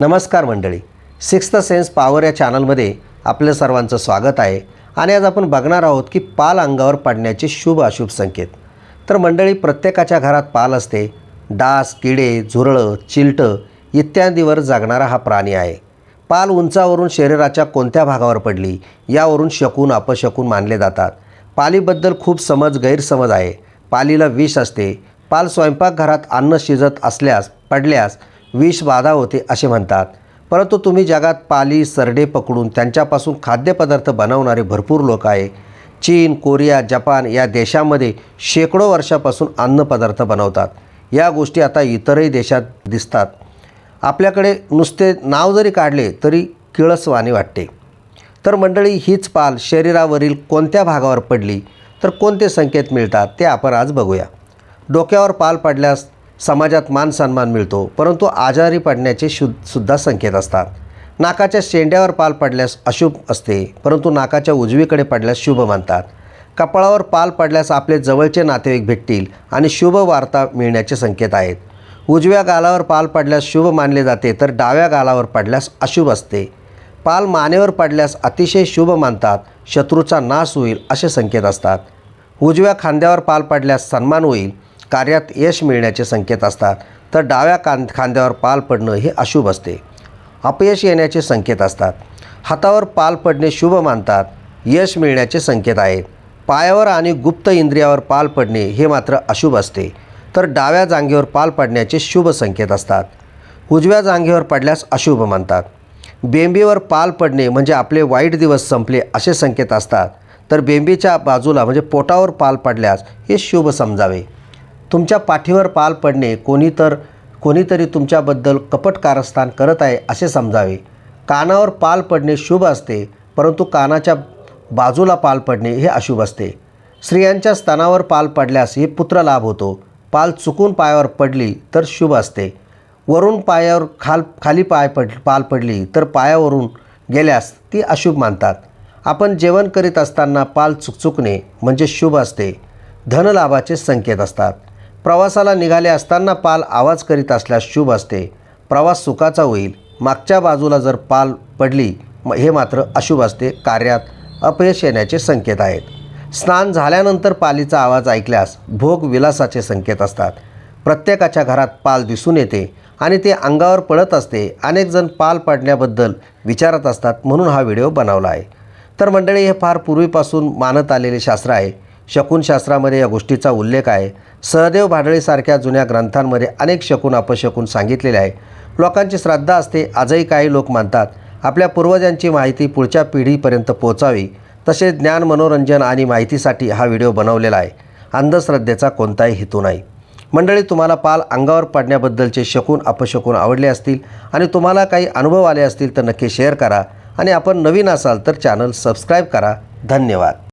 नमस्कार मंडळी. Sixth sense power या चॅनलमध्ये आपलं सर्वांचं स्वागत आहे. आणि आज आपण बघणार आहोत की पाल अंगावर पडण्याचे शुभ अशुभ संकेत. तर मंडळी प्रत्येकाच्या घरात पाल असते. डास किडे झुरळं चिलटं इत्यादीवर जगणारा हा प्राणी आहे. पाल उंचावरून शरीराच्या कोणत्या भागावर पडली यावरून शकून अपशकून मानले जातात. पालीबद्दल खूप समज गैरसमज आहे. पालीला विष असते. पाल स्वयंपाकघरात अन्न शिजत असल्यास पडल्यास विषबाधा होते असे म्हणतात. परंतु तुम्ही जगात पाली सरडे पकडून त्यांच्यापासून खाद्यपदार्थ बनवणारे भरपूर लोक आहे. चीन कोरिया जपान या देशामध्ये शेकडो वर्षापासून अन्नपदार्थ बनवतात. या गोष्टी आता इतरही देशात दिसतात. आपल्याकडे नुसते नाव जरी काढले तरी किळसवाणी वाटते. तर मंडळी हीच पाल शरीरावरील कोणत्या भागावर पडली तर कोणते संकेत मिळतात ते आपण आज बघूया. डोक्यावर पाल पडल्यास समाजात मान सन्मान मिळतो परंतु आजारी पडण्याचे शु सुद्धा संकेत असतात. नाकाच्या शेंड्यावर पाल पडल्यास अशुभ असते परंतु नाकाच्या उजवीकडे पडल्यास शुभ मानतात. कपाळावर पाल पडल्यास आपले जवळचे नातेवाईक भेटतील आणि शुभ वार्ता मिळण्याचे संकेत आहेत. उजव्या गालावर पाल पडल्यास शुभ मानले जाते तर डाव्या गालावर पडल्यास अशुभ असते. पाल मानेवर पडल्यास अतिशय शुभ मानतात शत्रूचा नाश होईल असे संकेत असतात. उजव्या खांद्यावर पाल पडल्यास सन्मान होईल कार्यात यश मिळण्याचे संकेत असतात. तर डाव्या कां खांद्यावर पाल पडणं हे अशुभ असते. अपयश येण्याचे संकेत असतात. हातावर पाल पडणे शुभ मानतात. यश मिळण्याचे संकेत आहेत पायावर आणि गुप्त इंद्रियावर पाल पडणे हे मात्र अशुभ असते. तर डाव्या जांगेवर पाल पडण्याचे शुभ संकेत असतात. उजव्या जांगेवर पडल्यास अशुभ मानतात. बेंबीवर पाल पडणे म्हणजे आपले वाईट दिवस संपले असे संकेत असतात. तर बेंबीच्या बाजूला म्हणजे पोटावर पाल पडल्यास हे शुभ समजावे. तुमच्या पाठीवर पाल पडणे कोणी तर कोणीतरी तुमच्याबद्दल कपट कारस्थान करत आहे असे समजावे. कानावर पाल पडणे शुभ असते परंतु कानाच्या बाजूला पाल पडणे हे अशुभ असते. स्त्रियांच्या स्तनावर पाल पडल्यास हे पुत्र लाभ होतो. पाल चुकून पायावर पडली तर शुभ असते. वरून पायावर खाल खाली पाय पड पाल पडली तर पायावरून गेल्यास ती अशुभ मानतात. आपण जेवण करीत असताना पाल चुकचुकणे म्हणजे शुभ असते. धनलाभाचे संकेत असतात. प्रवासाला निघाले असताना पाल आवाज करीत असल्यास शुभ असते. प्रवास सुखाचा होईल. मागच्या बाजूला जर पाल पडली म हे मात्र अशुभ असते. कार्यात अपयश येण्याचे संकेत आहेत. स्नान झाल्यानंतर पालीचा आवाज ऐकल्यास भोग विलासाचे संकेत असतात. प्रत्येकाच्या घरात पाल दिसून येते आणि ते अंगावर पडत असते. अनेक जण पाल पाडण्याबद्दल विचारत असतात म्हणून हा व्हिडिओ बनवला आहे. तर मंडळी हे फार पूर्वीपासून मानत आलेले शास्त्र आहे. शकुनशास्त्रामध्ये या गोष्टीचा उल्लेख आहे. सहदेव भाडळीसारख्या जुन्या ग्रंथांमध्ये अनेक शकून अपशकून सांगितलेले आहे. लोकांची श्रद्धा असते आजही काही लोक मानतात. आपल्या पूर्वजांची माहिती पुढच्या पिढीपर्यंत पोहोचावी. तसेच ज्ञान मनोरंजन आणि माहितीसाठी हा व्हिडिओ बनवलेला आहे. अंधश्रद्धेचा कोणताही हेतू नाही. मंडळी तुम्हाला पाल अंगावर पडण्याबद्दलचे शकून अपशकून आवडले असतील आणि तुम्हाला काही अनुभव आले असतील तर नक्की शेअर करा. आणि आपण नवीन असाल तर चॅनल सबस्क्राईब करा. धन्यवाद.